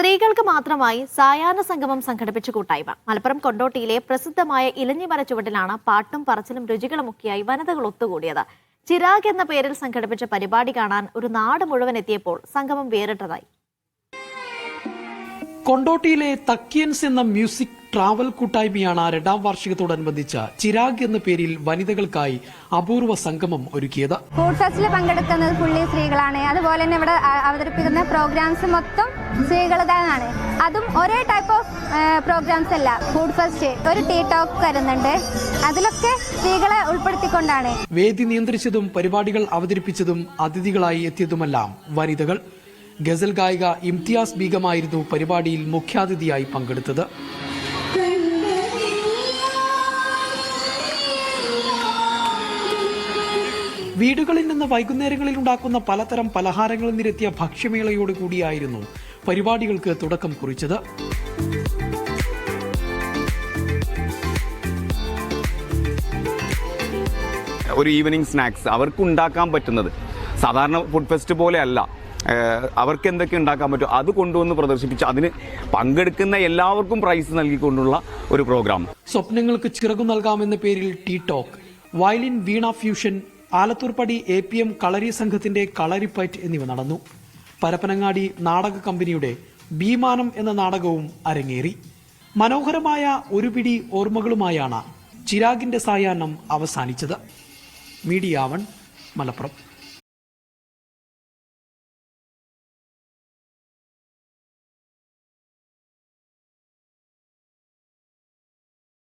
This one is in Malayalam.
സ്ത്രീകൾക്ക് മാത്രമായി സായാഹ്ന സംഗമം സംഘടിപ്പിച്ച കൂട്ടായ്മ. മലപ്പുറം കൊണ്ടോട്ടിയിലെ പ്രസിദ്ധമായ ഇലഞ്ഞിമര ചുവട്ടിലാണ് പാട്ടും പറച്ചിലും രുചികളുമൊക്കെയായി വനിതകൾ ഒത്തുകൂടിയത്. ചിരാഗ് എന്ന പേരിൽ സംഘടിപ്പിച്ച പരിപാടി കാണാൻ ഒരു നാട് മുഴുവൻ എത്തിയപ്പോൾ സംഗമം വേറിട്ടതായി. കൊണ്ടോട്ടിയിലെ തക്കിയൻസ് എന്ന മ്യൂസിക് ട്രാവൽ കൂട്ടായ്മയാണ് രണ്ടാം വാർഷികത്തോടനുബന്ധിച്ച് ചിരാഗ് എന്ന പേരിൽ വനിതകൾക്കായി അപൂർവ സംഗമം ഒരുക്കിയത്. ഫുഡ് പങ്കെടുക്കുന്നത് ഫുള്ളി സ്ത്രീകളാണ്. അതുപോലെ തന്നെ ഇവിടെ അവതരിപ്പിക്കുന്ന പ്രോഗ്രാംസ് മൊത്തം സ്ത്രീകളുടേതാണ്. അതും ഒരേ ടൈപ്പ് ഓഫ് പ്രോഗ്രാംസ് അല്ല. ഫുഡ് ഫെസ്റ്റ് ഒരു ടീ ടോക്ക് വരുന്നുണ്ട്. അതിലൊക്കെ സ്ത്രീകളെ ഉൾപ്പെടുത്തിക്കൊണ്ടാണ്. വേദി നിയന്ത്രിച്ചതും പരിപാടികൾ അവതരിപ്പിച്ചതും അതിഥികളായി എത്തിയതുമെല്ലാം വനിതകൾ. ഗസൽ ഗായിക ഇംതിയാസ് ബീഗമായിരുന്നു പരിപാടിയിൽ മുഖ്യാതിഥിയായി പങ്കെടുത്തത്. വീടുകളിൽ നിന്ന് വൈകുന്നേരങ്ങളിൽ ഉണ്ടാക്കുന്ന പലതരം പലഹാരങ്ങൾ നിരത്തിയ ഭക്ഷ്യമേളയോട് കൂടിയായിരുന്നു പരിപാടികൾക്ക് തുടക്കം കുറിച്ചത്. ഒരു ഈവനിങ് സ്നാക്സ് അവർക്ക് ഉണ്ടാക്കാൻ പറ്റുന്നത്. സാധാരണ ഫുഡ് ഫെസ്റ്റ് പോലെ അല്ല അവർക്ക് എന്തൊക്കെ ഉണ്ടാക്കാൻ പറ്റും അത് കൊണ്ടുവന്ന് പ്രദർശിപ്പിച്ച് അതിന് പങ്കെടുക്കുന്ന എല്ലാവർക്കും പ്രൈസ് നൽകിക്കൊണ്ടുള്ള ഒരു പ്രോഗ്രാം സ്വപ്നങ്ങൾക്ക് ചിറകു നൽകാമെന്ന പേരിൽ tea talk violin veena fusion Alathurpadi A P M Kalari സംഘത്തിന്റെ കളരിപ്പയറ്റ് എന്നിവ നടന്നു. പരപ്പനങ്ങാടി നാടക കമ്പനിയുടെ ഭീമാനം എന്ന നാടകവും അരങ്ങേറി. മനോഹരമായ ഒരു പിടി ഓർമ്മകളുമായാണ് ചിരാഗിന്റെ സായാഹ്നം അവസാനിച്ചത്. മീഡിയാവൺ മലപ്പുറം.